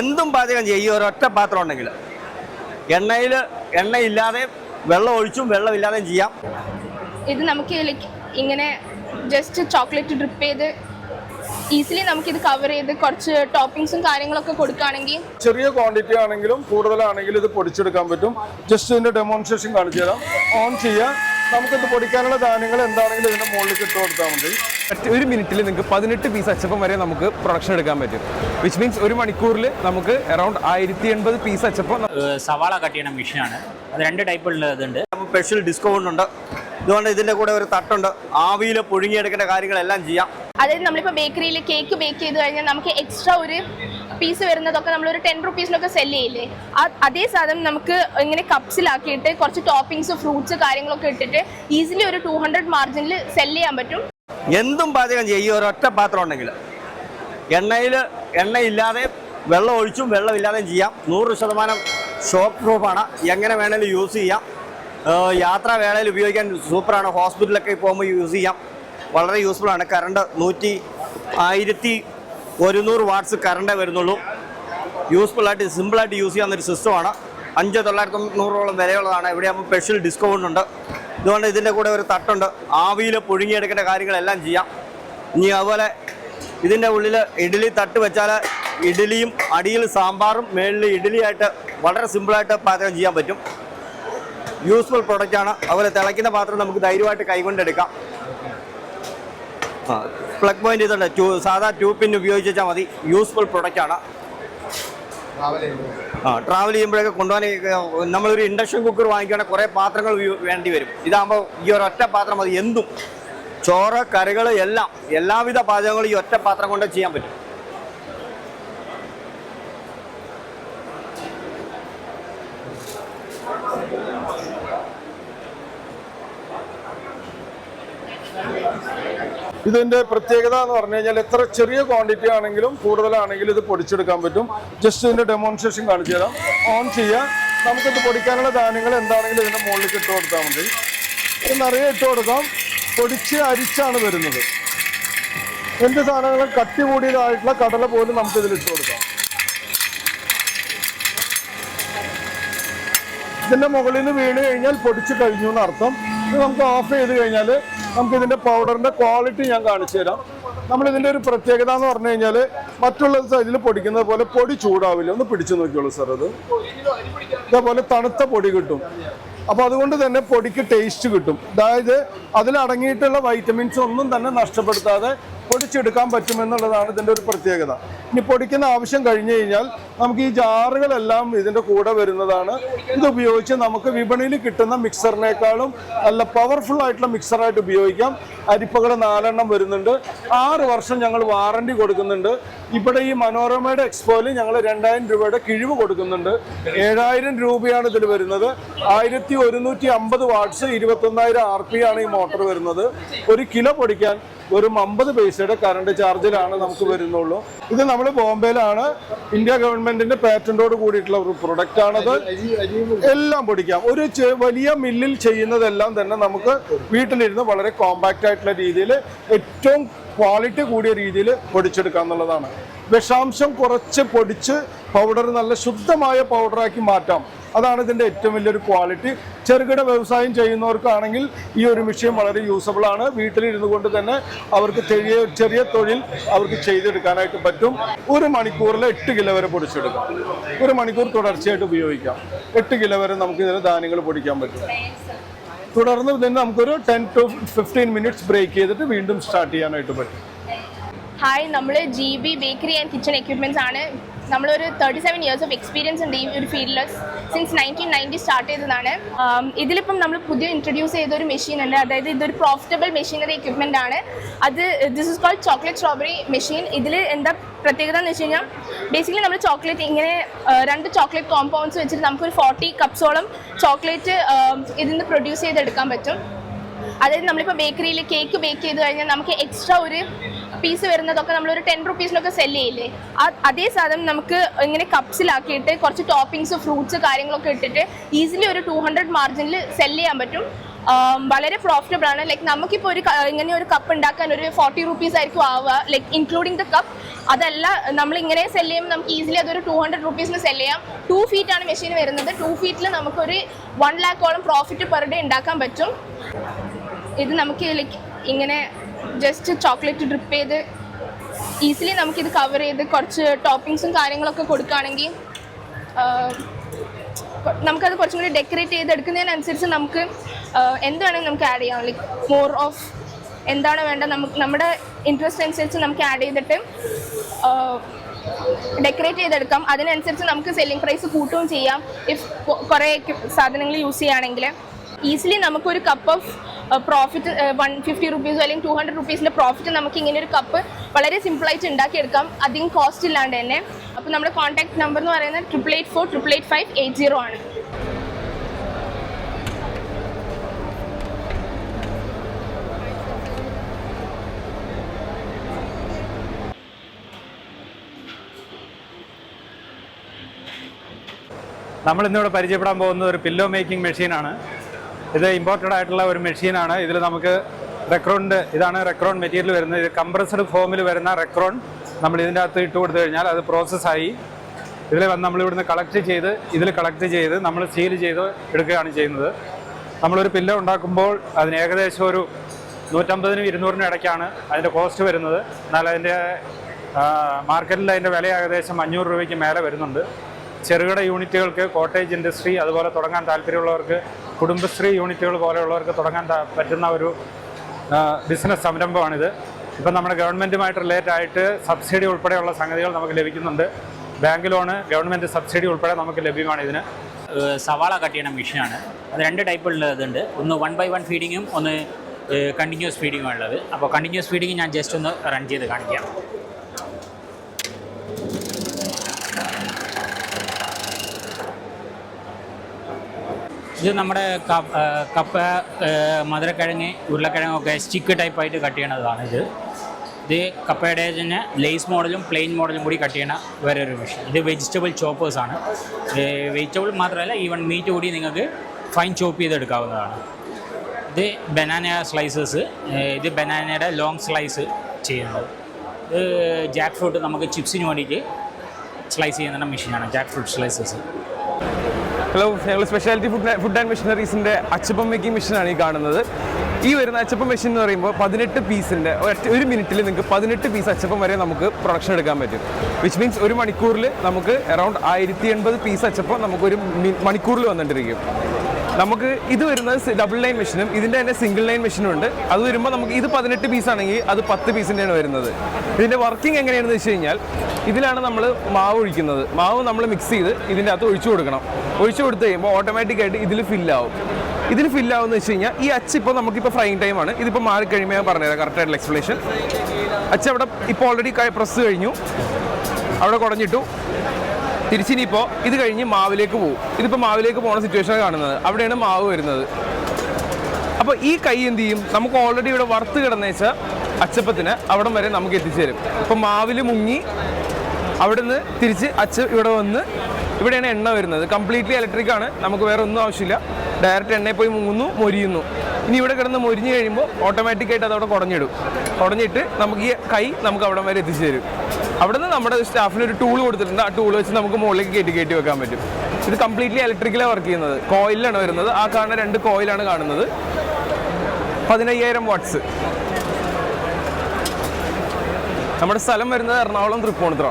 എന്തും പാചകം ചെയ്യും. ഈ ഒരൊറ്റ പാത്രം ഉണ്ടെങ്കിൽ. എണ്ണയിൽ എണ്ണയില്ലാതെ വെള്ളം ഒഴിച്ചും വെള്ളമില്ലാതെയും ചെയ്യാം. ഇത് നമുക്ക് ലൈക്ക് ഇങ്ങനെ ജസ്റ്റ് ചോക്ലേറ്റ് ഡ്രിപ്പ് ചെയ്ത് ഈസിലി നമുക്കിത് കവർ ചെയ്ത് കുറച്ച് ടോപ്പിങ്സും കാര്യങ്ങളൊക്കെ കൊടുക്കുകയാണെങ്കിൽ ചെറിയ ക്വാണ്ടിറ്റി ആണെങ്കിലും കൂടുതലാണെങ്കിലും ഇത് പൊടിച്ചെടുക്കാൻ പറ്റും. ജസ്റ്റ് ഇതിന്റെ ഡെമോൺസ്ട്രേഷൻ കാണിച്ചു തരാം ഓൺ ചെയ്യാം. നമുക്കിത് പൊടിക്കാനുള്ള ധാന്യങ്ങൾ എന്താണെങ്കിലും ഇതിന്റെ മുകളിൽ ഇട്ട് കൊടുത്താൽ മതി. ഒരു മിനിറ്റിൽ നിങ്ങൾക്ക് പതിനെട്ട് പീസ് അച്ചപ്പം വരെ നമുക്ക് പ്രൊഡക്ഷൻ എടുക്കാൻ പറ്റും. വിച്ച് മീൻസ് ഒരു മണിക്കൂറിൽ നമുക്ക് അറൌണ്ട് ആയിരത്തി എൺപത് പീസ് അച്ചപ്പം സവാള കട്ട് ചെയ്യണ മെഷീനാണ് അത് രണ്ട് ടൈപ്പ് ഉള്ളതുണ്ട് സ്പെഷ്യൽ ഡിസ്കൗണ്ട് ഉണ്ട് ഇതുകൊണ്ട് ഇതിന്റെ കൂടെ ഒരു തട്ടുണ്ട്. ആവിയിൽ പുഴുങ്ങിയെടുക്കേണ്ട കാര്യങ്ങളെല്ലാം ചെയ്യാം. അതായത് നമ്മളിപ്പോൾ ബേക്കറിയിൽ കേക്ക് ബേക്ക് ചെയ്ത് കഴിഞ്ഞാൽ നമുക്ക് എക്സ്ട്രാ ഒരു പീസ് വരുന്നതൊക്കെ നമ്മൾ ഒരു ടെൻ റുപ്പീസിനൊക്കെ സെൽ ചെയ്യില്ലേ? അതേ സാധനം നമുക്ക് ഇങ്ങനെ കപ്സിലാക്കിയിട്ട് കുറച്ച് ടോപ്പിംഗ്സ് ഫ്രൂട്ട്സ് കാര്യങ്ങളൊക്കെ ഇട്ടിട്ട് ഈസിലി ഒരു ടു ഹൺഡ്രഡ് മാർജിനിൽ സെൽ ചെയ്യാൻ പറ്റും. എന്തും പാചകം ചെയ്യും. ഒരൊറ്റ പാത്രം ഉണ്ടെങ്കിൽ. എണ്ണയിൽ എണ്ണയില്ലാതെ വെള്ളം ഒഴിച്ചും വെള്ളമില്ലാതെയും ചെയ്യാം. നൂറ് ശതമാനം ഷോപ്പ് പ്രൂഫാണ് എങ്ങനെ വേണേലും യൂസ് ചെയ്യാം. ഏഹ് യാത്രാ വേളയിൽ ഉപയോഗിക്കാൻ സൂപ്പറാണ് ഹോസ്പിറ്റലൊക്കെ പോകുമ്പോൾ യൂസ് ചെയ്യാം. വളരെ യൂസ്ഫുൾ ആണ്. കറണ്ട് നൂറ്റി ആയിരത്തി ഒരുന്നൂറ് വാട്ട്സ് കറണ്ടേ വരുന്നുള്ളൂ. യൂസ്ഫുൾ ആയിട്ട് സിമ്പിളായിട്ട് യൂസ് ചെയ്യാവുന്ന ഒരു സിസ്റ്റമാണ് അഞ്ച് തൊള്ളായിരത്തി നൂറോളം വിലയുള്ളതാണ്. ഇവിടെ ആകുമ്പോൾ സ്പെഷ്യൽ ഡിസ്കൗണ്ട് ഉണ്ട്. ഇതുകൊണ്ട് ഇതിന്റെ കൂടെ ഒരു തട്ടുണ്ട്. ആവിയിൽ പുഴുങ്ങിയെടുക്കേണ്ട കാര്യങ്ങളെല്ലാം ചെയ്യാം. ഇനി അതുപോലെ ഇതിന്റെ ഉള്ളിൽ ഇഡ്ഡലി തട്ട് വെച്ചാൽ ഇഡ്ഡലിയും അടിയിൽ സാമ്പാറും മേളിൽ ഇഡ്ഡലിയായിട്ട് വളരെ സിമ്പിളായിട്ട് പാചകം ചെയ്യാൻ പറ്റും. യൂസ്ഫുൾ പ്രൊഡക്റ്റാണ് അതുപോലെ തിളയ്ക്കുന്ന പാത്രം നമുക്ക് ധൈര്യമായിട്ട് കൈകൊണ്ടെടുക്കാം. ആ. പ്ലഗ് പോയിന്റ് ഇതുണ്ട്. ട്യൂ സാധാ ട്യൂബ് പിൻ ഉപയോഗിച്ച് വെച്ചാൽ മതി. യൂസ്ഫുൾ പ്രൊഡക്റ്റാണ് ആ ട്രാവൽ ചെയ്യുമ്പോഴൊക്കെ കൊണ്ടുപോകാൻ നമ്മളൊരു ഇൻഡക്ഷൻ കുക്കർ വാങ്ങിക്കുകയാണെങ്കിൽ കുറേ പാത്രങ്ങൾ വേണ്ടി വരും. ഇതാകുമ്പോൾ ഈ ഒരു ഒറ്റ പാത്രം മതി. എന്തും. ചോറ് കറികൾ എല്ലാം എല്ലാവിധ പാചകങ്ങളും ഈ ഒറ്റ പാത്രം കൊണ്ട് ചെയ്യാൻ പറ്റും. ഇതിന്റെ പ്രത്യേകത എന്ന് പറഞ്ഞു കഴിഞ്ഞാൽ എത്ര ചെറിയ ക്വാണ്ടിറ്റി ആണെങ്കിലും കൂടുതലാണെങ്കിലും ഇത് പൊടിച്ചെടുക്കാൻ പറ്റും. ജസ്റ്റ് ഇതിന്റെ ഡെമോൺസ്ട്രേഷൻ കാണിച്ചു തരാം. ഓൺ ചെയ്യാം. നമുക്കിത് പൊടിക്കാനുള്ള ധാന്യങ്ങൾ എന്താണെങ്കിലും ഇതിന്റെ മുകളിലേക്ക് ഇട്ട് കൊടുത്താൽ മതി. നിറയെ ഇട്ട് കൊടുക്കാം. പൊടിച്ച് അരിച്ചാണ് വരുന്നത്. എന്ത് സാധനങ്ങളും കട്ടി കൂടിയതായിട്ടുള്ള കടല പോലും നമുക്ക് ഇതിൽ ഇട്ട് കൊടുക്കാം. ഇതിന്റെ മുകളിൽ വീണ് കഴിഞ്ഞാൽ പൊടിച്ച് കഴിഞ്ഞു എന്ന് അർത്ഥം ഇത് നമുക്ക് ഓഫ് ചെയ്ത് കഴിഞ്ഞാൽ നമുക്ക് ഇതിന്റെ പൗഡറിന്റെ ക്വാളിറ്റി ഞാൻ കാണിച്ചു തരാം. നമ്മൾ ഇതിന്റെ ഒരു പ്രത്യേകത എന്ന് പറഞ്ഞു കഴിഞ്ഞാൽ മറ്റുള്ള സൈഡിൽ പൊടിക്കുന്നത് പോലെ പൊടി ചൂടാവില്ല. ഒന്ന് പിടിച്ചു നോക്കിയോളൂ സാർ അത്. ഇതേപോലെ തണുത്ത പൊടി കിട്ടും. അപ്പോൾ അതുകൊണ്ട് തന്നെ പൊടിക്ക് ടേസ്റ്റ് കിട്ടും. അതായത് അതിലടങ്ങിയിട്ടുള്ള വൈറ്റമിൻസ് ഒന്നും തന്നെ നഷ്ടപ്പെടുത്താതെ പൊടിച്ചെടുക്കാൻ പറ്റുമെന്നുള്ളതാണ് ഇതിന്റെ ഒരു പ്രത്യേകത. ഇനി പൊടിക്കുന്ന ആവശ്യം കഴിഞ്ഞു കഴിഞ്ഞാൽ നമുക്ക് ഈ ജാറുകളെല്ലാം ഇതിന്റെ കൂടെ വരുന്നതാണ്. ഇത് ഉപയോഗിച്ച് നമുക്ക് വിപണിയിൽ കിട്ടുന്ന മിക്സറിനേക്കാളും നല്ല പവർഫുൾ ആയിട്ടുള്ള മിക്സറായിട്ട് ഉപയോഗിക്കാം. അരിപ്പകൾ നാലെണ്ണം വരുന്നുണ്ട്. ആറ് വർഷം ഞങ്ങൾ വാറണ്ടി കൊടുക്കുന്നുണ്ട്. ഇവിടെ ഈ മനോരമയുടെ എക്സ്പോയിൽ ഞങ്ങൾ രണ്ടായിരം രൂപയുടെ കിഴിവ് കൊടുക്കുന്നുണ്ട്. ഏഴായിരം രൂപയാണ് ഇതിൽ വരുന്നത്. ആയിരത്തി ഒരുന്നൂറ്റി അമ്പത് വാട്ട്സ് ഇരുപത്തൊന്നായിരം ആർ പി ആണ് ഈ മോട്ടോർ വരുന്നത്. ഒരു കിലോ പൊടിക്കാൻ വെറും അമ്പത് പൈസയുടെ കറണ്ട് ചാർജിലാണ് നമുക്ക് വരുന്നുള്ളൂ. ഇത് നമ്മൾ ബോംബെയിലാണ് ഇന്ത്യ ഗവൺമെന്റിന്റെ പാറ്റന്റോട് കൂടിയിട്ടുള്ള ഒരു പ്രൊഡക്റ്റ് ആണത്. എല്ലാം പൊടിക്കാം. ഒരു വലിയ മില്ലിൽ ചെയ്യുന്നതെല്ലാം തന്നെ നമുക്ക് വീട്ടിലിരുന്ന് വളരെ കോമ്പാക്റ്റ് ആയിട്ടുള്ള രീതിയിൽ ഏറ്റവും ക്വാളിറ്റി കൂടിയ രീതിയിൽ പൊടിച്ചെടുക്കാം എന്നുള്ളതാണ്. വിഷാംശം കുറച്ച് പൊടിച്ച് പൗഡർ നല്ല ശുദ്ധമായ പൗഡറാക്കി മാറ്റാം. അതാണ് ഇതിന്റെ ഏറ്റവും വലിയൊരു ക്വാളിറ്റി ചെറുകിട വ്യവസായം ചെയ്യുന്നവർക്കാണെങ്കിൽ ഈ ഒരു മെഷീൻ വളരെ യൂസബിൾ ആണ്. വീട്ടിലിരുന്നു കൊണ്ട് തന്നെ അവർക്ക് ചെറിയ ചെറിയ തൊഴിൽ അവർക്ക് ചെയ്തെടുക്കാനായിട്ട് പറ്റും. ഒരു മണിക്കൂറിൽ എട്ട് കിലോ വരെ പൊടിച്ചെടുക്കാം. ഒരു മണിക്കൂർ തുടർച്ചയായിട്ട് ഉപയോഗിക്കാം. എട്ട് കിലോ വരെ നമുക്ക് ഇതിന് ധാന്യങ്ങൾ പൊടിക്കാൻ പറ്റും. തുടർന്ന് ഇതിന് നമുക്കൊരു ten to fifteen minutes break ചെയ്തിട്ട് വീണ്ടും സ്റ്റാർട്ട് ചെയ്യാനായിട്ട് പറ്റും. ഹായ് നമ്മൾ G B bakery and kitchen equipments ആണ്. നമ്മളൊരു thirty seven years of experience ഉണ്ട് ഈ ഒരു ഫീൽഡിൽ സിൻസ് നയന്റീൻ നയന്റി സ്റ്റാർട്ട് ചെയ്തതാണ്. ഇതിലിപ്പം നമ്മൾ പുതിയ ഇൻട്രൊഡ്യൂസ് ചെയ്ത ഒരു മെഷീൻ ഉണ്ട്. അതായത് ഇതൊരു പ്രോഫിറ്റബിൾ മെഷീനറി എക്യുപ്മെന്റ് ആണ്. അത് this is cold chocolate strawberry machine ഇതിൽ എന്താ പ്രത്യേകത എന്ന് വെച്ച് കഴിഞ്ഞാൽ ബേസിക്കലി നമ്മൾ ചോക്ലേറ്റ് ഇങ്ങനെ രണ്ട് ചോക്ലേറ്റ് കോമ്പൗണ്ട്സ് വെച്ചിട്ട് നമുക്കൊരു ഫോർട്ടി കപ്സോളം ചോക്ലേറ്റ് ഇതിൽ നിന്ന് പ്രൊഡ്യൂസ് ചെയ്തെടുക്കാൻ പറ്റും. അതായത് നമ്മളിപ്പോൾ ബേക്കറിയിൽ കേക്ക് ബേക്ക് ചെയ്ത് കഴിഞ്ഞാൽ നമുക്ക് എക്സ്ട്രാ ഒരു പീസ് വരുന്നതൊക്കെ നമ്മളൊരു ടെൻ റുപ്പീസിനൊക്കെ സെൽ ചെയ്യില്ലേ? അതേ സാധനം നമുക്ക് ഇങ്ങനെ കപ്സിലാക്കിയിട്ട് കുറച്ച് ടോപ്പിങ്സ് ഫ്രൂട്ട്സ് കാര്യങ്ങളൊക്കെ ഇട്ടിട്ട് ഈസിലി ഒരു ടു ഹൺഡ്രഡ് മാർജിനിൽ സെൽ ചെയ്യാൻ പറ്റും. വളരെ പ്രോഫിറ്റബിൾ ആണ്. ലൈക്ക് നമുക്കിപ്പോൾ ഒരു ഇങ്ങനെ ഒരു കപ്പ് ഉണ്ടാക്കാൻ ഒരു ഫോർട്ടി റുപ്പീസ് ആയിരിക്കും ആവുക. ലൈക്ക് ഇൻക്ലൂഡിങ് ദ കപ്പ് അതല്ല നമ്മൾ ഇങ്ങനെ സെൽ ചെയ്യുമ്പോൾ നമുക്ക് ഈസിലി അതൊരു ടു ഹൺഡ്രഡ് റുപ്പീസിന് സെൽ ചെയ്യാം. ടു ഫീറ്റ് ആണ് മെഷീൻ വരുന്നത്. ടു ഫീറ്റിൽ നമുക്കൊരു വൺ ലാക്കോളം പ്രോഫിറ്റ് പെർ ഡേ ഉണ്ടാക്കാൻ പറ്റും. ഇത് നമുക്ക് ലൈക്ക് ഇങ്ങനെ ജസ്റ്റ് ചോക്ലേറ്റ് ഡ്രിപ്പ് ചെയ്ത് ഈസിലി നമുക്കിത് കവർ ചെയ്ത് കുറച്ച് ടോപ്പിങ്സും കാര്യങ്ങളൊക്കെ കൊടുക്കുകയാണെങ്കിൽ നമുക്കത് കുറച്ചും കൂടി ഡെക്കറേറ്റ് ചെയ്തെടുക്കുന്നതിനനുസരിച്ച് നമുക്ക് എന്ത് വേണമെങ്കിലും നമുക്ക് ആഡ് ചെയ്യാം. ലൈക്ക് മോർ ഓഫ് എന്താണ് വേണ്ടത് നമുക്ക് നമ്മുടെ ഇൻട്രസ്റ്റ് അനുസരിച്ച് നമുക്ക് ആഡ് ചെയ്തിട്ട് ഡെക്കറേറ്റ് ചെയ്തെടുക്കാം. അതിനനുസരിച്ച് നമുക്ക് സെല്ലിംഗ് പ്രൈസ് കൂട്ടുകയും ചെയ്യാം. ഇഫ് കുറേ സാധനങ്ങൾ യൂസ് ചെയ്യുകയാണെങ്കിൽ ഈസിലി നമുക്കൊരു cup of profit one fifty റുപ്പീസോ അല്ലെങ്കിൽ ടു ഹൺഡ്രഡ് റുപ്പീസിന്റെ പ്രോഫിറ്റ് നമുക്ക് ഇങ്ങനെ ഒരു കപ്പ് വളരെ സിമ്പിളായിട്ട് ഉണ്ടാക്കിയെടുക്കാം. അധികം കോസ്റ്റ് ഇല്ലാണ്ട് തന്നെ. അപ്പോൾ നമ്മുടെ കോൺടാക്ട് നമ്പർ എന്ന് പറയുന്നത് triple eight four triple eight five eight zero ആണ്. നമ്മൾ ഇന്നിവിടെ പരിചയപ്പെടാൻ പോകുന്നത് ഒരു പില്ലോ മേക്കിംഗ് മെഷീനാണ് ഇത് ഇമ്പോർട്ടഡ് ആയിട്ടുള്ള ഒരു മെഷീനാണ് ഇതിൽ നമുക്ക് റെക്രോണിന്റെ ഇതാണ് റെക്രോൺ മെറ്റീരിയൽ വരുന്നത്. ഇത് കംപ്രസ്ഡ് ഫോമിൽ വരുന്ന റെക്രോൺ നമ്മൾ ഇതിന്റെ അകത്ത് ഇട്ട് കൊടുത്തു കഴിഞ്ഞാൽ അത് പ്രോസസ്സായി ഇതിൽ വന്ന് നമ്മൾ ഇവിടുന്ന് കളക്ട് ചെയ്ത് ഇതിൽ കളക്ട് ചെയ്ത് നമ്മൾ സീൽ ചെയ്ത് എടുക്കുകയാണ് ചെയ്യുന്നത്. നമ്മളൊരു പില്ല ഉണ്ടാക്കുമ്പോൾ അതിന് ഏകദേശം ഒരു നൂറ്റമ്പതിനും ഇരുന്നൂറിനും ഇടയ്ക്കാണ് അതിന്റെ കോസ്റ്റ് വരുന്നത്. എന്നാൽ അതിന്റെ മാർക്കറ്റിൽ അതിന്റെ വില ഏകദേശം അഞ്ഞൂറ് രൂപയ്ക്ക് മേലെ വരുന്നുണ്ട്. ചെറുകിട യൂണിറ്റുകൾക്ക് കോട്ടേജ് ഇൻഡസ്ട്രി അതുപോലെ തുടങ്ങാൻ താല്പര്യമുള്ളവർക്ക് കുടുംബശ്രീ യൂണിറ്റുകൾ പോലെയുള്ളവർക്ക് തുടങ്ങാൻ പറ്റുന്ന ഒരു ബിസിനസ് സംരംഭമാണിത്. ഇപ്പം നമ്മുടെ ഗവൺമെന്റുമായിട്ട് റിലേറ്റ് ആയിട്ട് സബ്സിഡി ഉൾപ്പെടെയുള്ള സംഗതികൾ നമുക്ക് ലഭിക്കുന്നുണ്ട്. ബാങ്ക് ലോണ് ഗവൺമെന്റ് സബ്സിഡി ഉൾപ്പെടെ നമുക്ക് ലഭ്യമാണ് ഇതിന്. സവാള കട്ട് ചെയ്യണ മെഷീനാണ്. അത് രണ്ട് ടൈപ്പുള്ളതുണ്ട് ഒന്ന് വൺ ബൈ വൺ ഫീഡിങ്ങും ഒന്ന് കണ്ടിന്യൂസ് ഫീഡിങ്ങും ഉള്ളത്. അപ്പോൾ കണ്ടിന്യൂസ് ഫീഡിങ് ഞാൻ ജസ്റ്റ് ഒന്ന് റൺ ചെയ്ത് കാണിക്കാം. ഇത് നമ്മുടെ കപ്പ മധുരക്കിഴങ്ങ് ഉരുളക്കിഴങ്ങൊക്കെ സ്റ്റിക്ക് ടൈപ്പായിട്ട് കട്ട് ചെയ്യണതാണ് ഇത്. ഇത് കപ്പയുടെ തന്നെ ലേസ് മോഡലും പ്ലെയിൻ മോഡലും കൂടി കട്ട് ചെയ്യണ വേറെ ഒരു മെഷീൻ ഇത് വെജിറ്റബിൾ ചോപ്പേഴ്സാണ് വെജിറ്റബിൾ മാത്രമല്ല ഈവൻ മീറ്റ് കൂടി നിങ്ങൾക്ക് ഫൈൻ ചോപ്പ് ചെയ്തെടുക്കാവുന്നതാണ്. ഇത് ബനാന സ്ലൈസസ് ഇത് ബനാനയുടെ ലോങ് സ്ലൈസ് ചെയ്യുന്നത്. ഇത് ജാക്ക് ഫ്രൂട്ട് നമുക്ക് ചിപ്സിന് വേണ്ടിയിട്ട് സ്ലൈസ് ചെയ്യുന്ന മെഷീനാണ് ജാക്ക് ഫ്രൂട്ട് സ്ലൈസസ് ഹലോ ഞങ്ങൾ സ്പെഷ്യാലിറ്റി ഫുഡ് ഫുഡ് ആൻഡ് മെഷീനറീസിന്റെ അച്ചപ്പം മേക്കിംഗ് മെഷീനാണ് ഈ കാണുന്നത്. ഈ വരുന്ന അച്ചപ്പം മെഷീൻ എന്ന് പറയുമ്പോൾ പതിനെട്ട് പീസിന്റെ ഒരു മിനിറ്റിൽ നിങ്ങൾക്ക് പതിനെട്ട് പീസ് അച്ചപ്പം വരെ നമുക്ക് പ്രൊഡക്ഷൻ എടുക്കാൻ പറ്റും. വിച്ച് മീൻസ് ഒരു മണിക്കൂറിൽ നമുക്ക് അറൗണ്ട് ആയിരത്തി എൺപത് പീസ് അച്ചപ്പം നമുക്കൊരു മണിക്കൂറിൽ വന്നിട്ടിരിക്കും നമുക്ക് ഇത് വരുന്നത് ഡബിൾ ലൈൻ മെഷീനും ഇതിന്റെ തന്നെ സിംഗിൾ ലൈൻ മെഷീനും ഉണ്ട്. അത് വരുമ്പോൾ നമുക്ക് ഇത് പതിനെട്ട് പീസ് ആണെങ്കിൽ അത് പത്ത് പീസിന്റെയാണ് വരുന്നത്. ഇതിന്റെ വർക്കിംഗ് എങ്ങനെയാണെന്ന് വെച്ച് കഴിഞ്ഞാൽ ഇതിലാണ് നമ്മൾ മാവ് ഒഴിക്കുന്നത്. മാവ് നമ്മൾ മിക്സ് ചെയ്ത് ഇതിന്റെ അകത്ത് ഒഴിച്ചു കൊടുക്കണം. ഒഴിച്ചു കൊടുത്തു കഴിയുമ്പോൾ ഓട്ടോമാറ്റിക്കായിട്ട് ഇതിൽ ഫില്ലാവും ഇതിൽ ഫില്ലാവുമെന്ന് വെച്ച് കഴിഞ്ഞാൽ ഈ അച്ച് ഇപ്പോൾ നമുക്കിപ്പോൾ ഫ്രൈങ് ടൈമാണ് ഇതിപ്പോൾ മാറിക്കഴിയുമ്പോൾ ഞാൻ പറഞ്ഞുതരാം. കറക്റ്റായിട്ടുള്ള എക്സ്പ്ലനേഷൻ അച്ച് അവിടെ ഇപ്പോൾ ഓൾറെഡി പ്രസ് കഴിഞ്ഞു. അവിടെ കുടഞ്ഞിട്ടു. തിരിച്ചിനിപ്പോൾ ഇത് കഴിഞ്ഞ് മാവിലേക്ക് പോകും ഇതിപ്പോൾ മാവിലേക്ക് പോകുന്ന സിറ്റുവേഷനാണ് കാണുന്നത്. അവിടെയാണ് മാവ് വരുന്നത്. അപ്പോൾ ഈ കൈ എന്ത് ചെയ്യും? നമുക്ക് ഓൾറെഡി ഇവിടെ വറുത്ത് കിടന്നേച്ച അച്ചപ്പത്തിന് അവിടം വരെ നമുക്ക് എത്തിച്ചു തരും ഇപ്പോൾ മാവിൽ മുങ്ങി അവിടുന്ന് തിരിച്ച് അച്ച് ഇവിടെ വന്ന് ഇവിടെയാണ് എണ്ണ വരുന്നത്. കംപ്ലീറ്റ്ലി ഇലക്ട്രിക് ആണ്. നമുക്ക് വേറെ ഒന്നും ആവശ്യമില്ല. ഡയറക്റ്റ് എണ്ണയിൽ പോയി മുങ്ങുന്നു മൊരിയുന്നു. ഇനി ഇവിടെ കിടന്ന് മൊരിഞ്ഞ് കഴിയുമ്പോൾ ഓട്ടോമാറ്റിക്കായിട്ട് അത് അവിടെ കുടഞ്ഞിടും. കുടഞ്ഞിട്ട് നമുക്ക് ഈ കൈ നമുക്ക് അവിടെ വരെ എത്തിച്ചു തരും. അവിടെ നിന്ന് നമ്മുടെ സ്റ്റാഫിന് ഒരു ടൂൾ കൊടുത്തിട്ടുണ്ട്. ആ ടൂൾ വെച്ച് നമുക്ക് മുകളിലേക്ക് കയറ്റി കയറ്റി വെക്കാൻ പറ്റും. ഇത് കംപ്ലീറ്റ്ലി ഇലക്ട്രിക്കലാണ് വർക്ക് ചെയ്യുന്നത്. കോയിലാണ് വരുന്നത്. ആ കാണുന്ന രണ്ട് കോയിലാണ് കാണുന്നത്. പതിനയ്യായിരം വാട്ട്സ് നമ്മുടെ സ്ഥലം വരുന്നത് എറണാകുളം തൃപ്പൂണിത്തുറ.